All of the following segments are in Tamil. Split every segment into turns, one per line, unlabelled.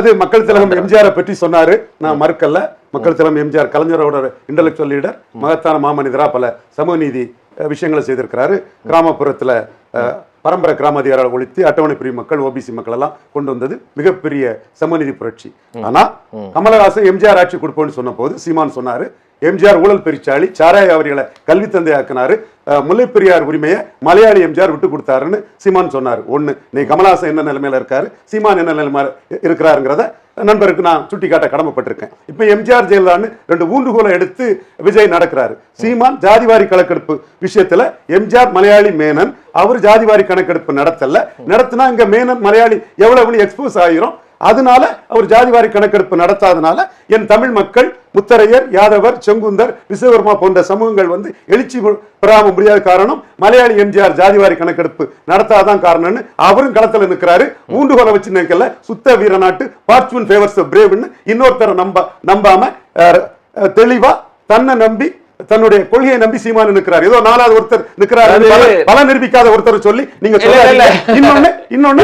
ரெண்டாவது மக்கள் திலகம் எம்ஜிஆரை பற்றி சொன்னாரு. நான் மறுக்கல்ல. மக்கள் திலகம் எம்ஜிஆர் கலைஞரோட இன்டலெக்சுவல் லீடர் மகத்தான மாமனிதரா பல சமூக நீதி விஷயங்களை செய்திருக்கிறாரு. கிராமப்புறத்துல பரம்பரை கிராம அதிகாரிகளை ஒழித்து அட்டவணை பிரிவு மக்கள் ஓபிசி மக்கள் எல்லாம் கொண்டு வந்தது மிகப்பெரிய சமூகநீதி புரட்சி. ஆனா கமலஹாசன் எம்ஜிஆர் ஆட்சி கொடுப்போம்னு சொன்ன போது சீமான் சொன்னாரு எம்ஜிஆர் ஊழல் பெருச்சாளி சாராய அவர்களை கல்வி தந்தையாக்குனாரு. முல்லைப்பெரியார் உரிமையை மலையாளி எம்ஜிஆர் விட்டு கொடுத்தாருன்னு சீமான் சொன்னார். ஒண்ணு நீ கமலாசன் என்ன நிலைமையில இருக்காரு? சீமான் என்ன நிலைமையில இருக்கிறாருங்கிறத நண்பருக்கு நான் சுட்டிக்காட்ட கடமைப்பட்டிருக்கேன். இப்ப எம்ஜிஆர் ஜெயலலிதான்னு ரெண்டு ஊண்டுகோலை எடுத்து விஜய் நடக்கிறாரு. சீமான் ஜாதிவாரி கணக்கெடுப்பு விஷயத்துல எம்ஜிஆர் மலையாளி மேனன். அவர் ஜாதிவாரி கணக்கெடுப்பு நடத்தல. நடத்தினா இங்க மேனன் மலையாளி எவ்வளவுன்னு எக்ஸ்போஸ் ஆகிரும் அதனால அவர் ஜாதிவாரி கணக்கெடுப்பு நடத்தாதனால என் தமிழ் மக்கள் முத்தரையர் யாதவர் செங்குந்தர் விஸ்வகர்மா போன்ற சமூகங்கள் வந்து எழுச்சி பெறாம முடியாத காரணம் மலையாளி எம்ஜிஆர் ஜாதிவாரி கணக்கெடுப்பு நடத்தாதான் காரணம்னு அவரும் களத்துல நிற்கிறாரு ஊண்டுகோலை வச்சு நிற்கல சுத்த வீர நாட்டு பார்ச்சுவன் ஃபேவர்ஸ் பிரேவ்னு இன்னொருத்தரை நம்ப நம்பாம தெளிவா தன்னை நம்பி தன்னுடைய கொள்கையை நம்பி சீமானு நிற்கிறார் ஏதோ நாலாவது ஒருத்தர் நிற்கிறார் பல- நிரூபிக்காத ஒருத்தர் சொல்லி நீங்க. இன்னொன்னு இன்னொன்னு.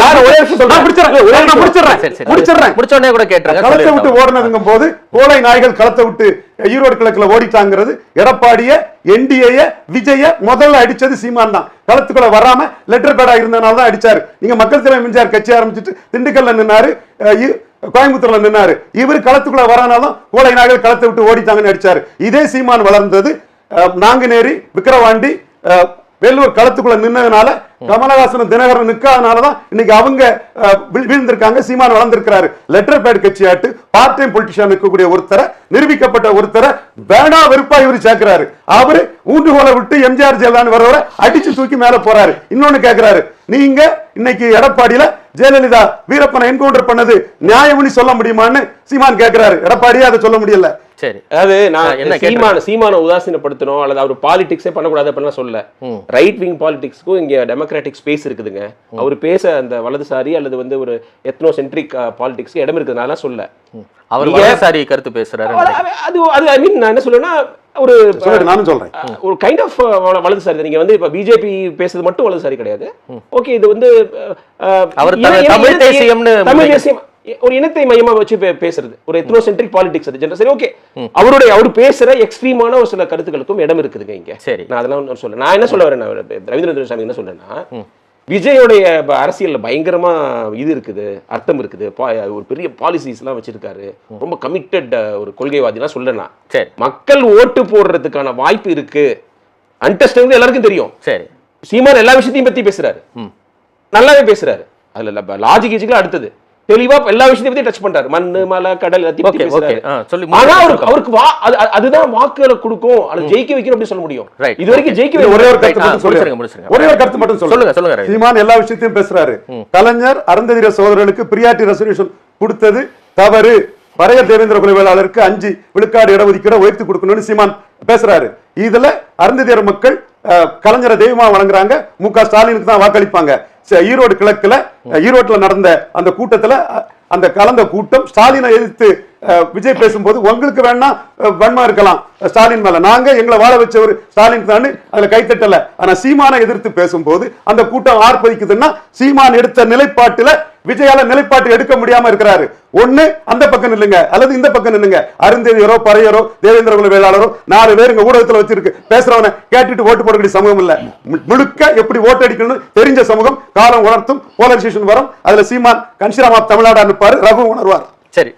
நான் ஒரே சொல்றேன்.
முடிச்சிடுறேன். நான். முடிச்சிடுறேன். முடிச்சிடுறேன்.
முடிச்ச உடனே கூட
களத்தை விட்டு. ஓடுனதுங்கும் போது கோலை நாய்கள் களத்தை விட்டு ஈரோடு கிழக்குல ஓடிட்டாங்கிறது எடப்பாடிய என்டிஏ விஜய முதல்ல அடிச்சது சீமான் தான் களத்துக்குள்ள வராம லெட்டர் பேடா இருந்தனால தான் அடிச்சாரு நீங்க மக்கள் தலைவர் மின்சார் கட்சி ஆரம்பிச்சுட்டு திண்டுக்கல்ல நின்னாரு கோயம்புத்தூர்ல நின்னாரு. இவர் களத்துக்குள்ள வரனாலும் கோலை நாய்கள் களத்தை விட்டு ஓடிட்டாங்கன்னு அடிச்சாரு இதே சீமான் வளர்ந்தது நாங்குநேரி விக்கிரவாண்டி அஹ், வேலூர் களத்துக்குள்ள நின்னதுனால கமலஹாசன் தினகரன் நிக்காதனால தான் இன்னைக்கு அவங்க வீழ்ந்திருக்காங்க சீமான் வளர்ந்திருக்கிறாரு. லெட்டர் பேட் கட்சியாட்டு பார்ட் டைம் பொலிட்டிஷியன் இருக்கக்கூடிய ஒருத்தரை நிரூபிக்கப்பட்ட ஒருத்தரை வேணா வெறுப்பா இவர் சேர்க்கிறாரு. அவரு ஊண்டுகோலை விட்டு எம்ஜிஆர் ஜெயலலிதா வரவரை அடிச்சு தூக்கி மேல போறாரு. இன்னொன்னு கேட்கிறாரு நீங்க இன்னைக்கு எடப்பாடியில ஜெயலலிதா வீரப்பனை என்கவுண்டர் பண்ணது நியாயம்னு சொல்ல முடியுமான்னு சீமான் கேக்குறாரு. எடப்பாடியே அதை சொல்ல முடியல.
சரி.
அதாவது நான்
என்ன
சீமான சீமான உதாசீனப்படுத்தணும் அல்லது அவர் பாலிடிக்ஸே பண்ணக்கூடாது அப்படிலாம் சொல்ல ரைட் விங் பாலிடிக்ஸ்க்கும் இங்க டெமோக்ராட்டிக் ஸ்பேஸ் இருக்குதுங்க. அவர் பேச அந்த வலதுசாரி அல்லது வந்து ஒரு எத்னோ சென்ட்ரிக் பாலிடிக்ஸ்க்கு இடம் இருக்குதுனால சொல்ல
அவர் வலதுசாரி கருத்து பேசுறாரு.
அது- அது ஐ மீன் நான் என்ன சொல்லுவேன்னா ஒரு
நானும் சொல்றேன்.
ஒரு கைண்ட் ஆஃப் வலதுசாரி நீங்க வந்து இப்ப பிஜேபி பேசுறது மட்டும் வலதுசாரி கிடையாது. ஓகே இது வந்து
அவர் தமிழ்
இனத்தை-
தேசியம்னு
தமிழ் தேசியம் ஒரு இனத்தை மையமா வச்சு பேசுறது. ஒரு எத்னோசென்ட்ரிக் பாலிடிக்ஸ் அது ஜென்ரல் சரி ஓகே அவருடைய அவர் பேசுற எக்ஸ்ட்ரீமான ஒரு சில கருத்துக்களுக்கும் இடம் இருக்குதுங்க இங்க.
சரி.
நான் அதெல்லாம் சொல்ல நான் என்ன சொல்ல வரேன் ரவீந்திர சாமி என்ன சொல்றேன்னா விஜயோடைய அரசியல்ல பயங்கரமா இது இருக்குது அர்த்தம் இருக்குது. ஒரு பெரிய பாலிசிஸ் எல்லாம் வச்சிருக்காரு. ரொம்ப கமிட்டட் ஒரு கொள்கைவாதிலாம் சொல்லனா
சரி.
மக்கள் ஓட்டு போடுறதுக்கான வாய்ப்பு இருக்கு. அன்டெஸ்ட் வந்து எல்லாருக்கும் தெரியும்.
சரி.
சீமான் எல்லா விஷயத்தையும் பத்தி பேசுறாரு. நல்லாவே பேசுறாரு. அதுல லாஜிக் கீஜிக்கல அடுத்தது. தெளிவா எல்லா விஷயத்தையும் பத்தி டச் பண்றாரு. மண்ணு மலை கடல் எல்லாத்தையும் ஆனா அவருக்கு வா அதுதான் வாக்குகளை கொடுக்கும். அது ஜெயிக்க வைக்கணும் அப்படி சொல்ல முடியும்.
Right.
இது வரைக்கும் ஜெயிக்க
ஒரே ஒரு கருத்து சொல்லுங்க. ஒரே ஒரு கருத்து மட்டும்
சொல்லுங்க, சொல்லுங்க.
சீமான் எல்லா விஷயத்தையும் பேசுறாரு. கலைஞர் அருந்ததிர சோதரர்களுக்கு பிரியாட்டி ரெசல்யூஷன் கொடுத்தது தவறு. பழைய தேவேந்திர குல வேளாளருக்கு அஞ்சு விழுக்காடு இடஒதுக்கீடு உயர்த்தி கொடுக்கணும்னு சீமான் பேசுறாரு. இதுல அருந்ததியர் மக்கள் கலைஞரை தெய்வமா வழங்குறாங்க மு க ஸ்டாலினுக்கு தான் வாக்களிப்பாங்க. ஈரோடு கிழக்குல ஈரோட்டில் நடந்த அந்த கூட்டத்தில் அந்த கலந்த கூட்டம் ஸ்டாலினை எதிர்த்து விஜய் பேசும்போது உங்களுக்கு வேணா வன்மா இருக்கலாம் ஸ்டாலின் மேல. நாங்க எங்களை வாழ வச்சவர் ஸ்டாலின் தான். அதுல கைத்தட்டல ஆனா சீமானை எதிர்த்து பேசும்போது அந்த கூட்டம் ஆர்ப்பரிக்குதுன்னா சீமான் எடுத்த நிலைப்பாட்டுல விஜயால நிலைப்பாட்டு எடுக்க முடியாம இருக்கிறாரு. ஒண்ணு அந்த பக்கம் நில்லுங்க. அல்லது இந்த பக்கம் நில்லுங்க. அருந்தேவியரோ பறையரோ தேவேந்திர குல வேளாளரோ நாலு பேர் இங்க ஊடகத்துல வச்சிருக்கு. பேசுறவன கேட்டுட்டு ஓட்டு போடக்கூடிய சமூகம் இல்ல. முழுக்க எப்படி ஓட்டு அடிக்கணும்னு தெரிஞ்ச சமூகம் காலம் உணர்த்தும் போலரைசேஷன் வரும். அதுல சீமான் கன்சிராமா தமிழ்நாடு அனுப்பாரு ரகு உணர்வார்.
சரி.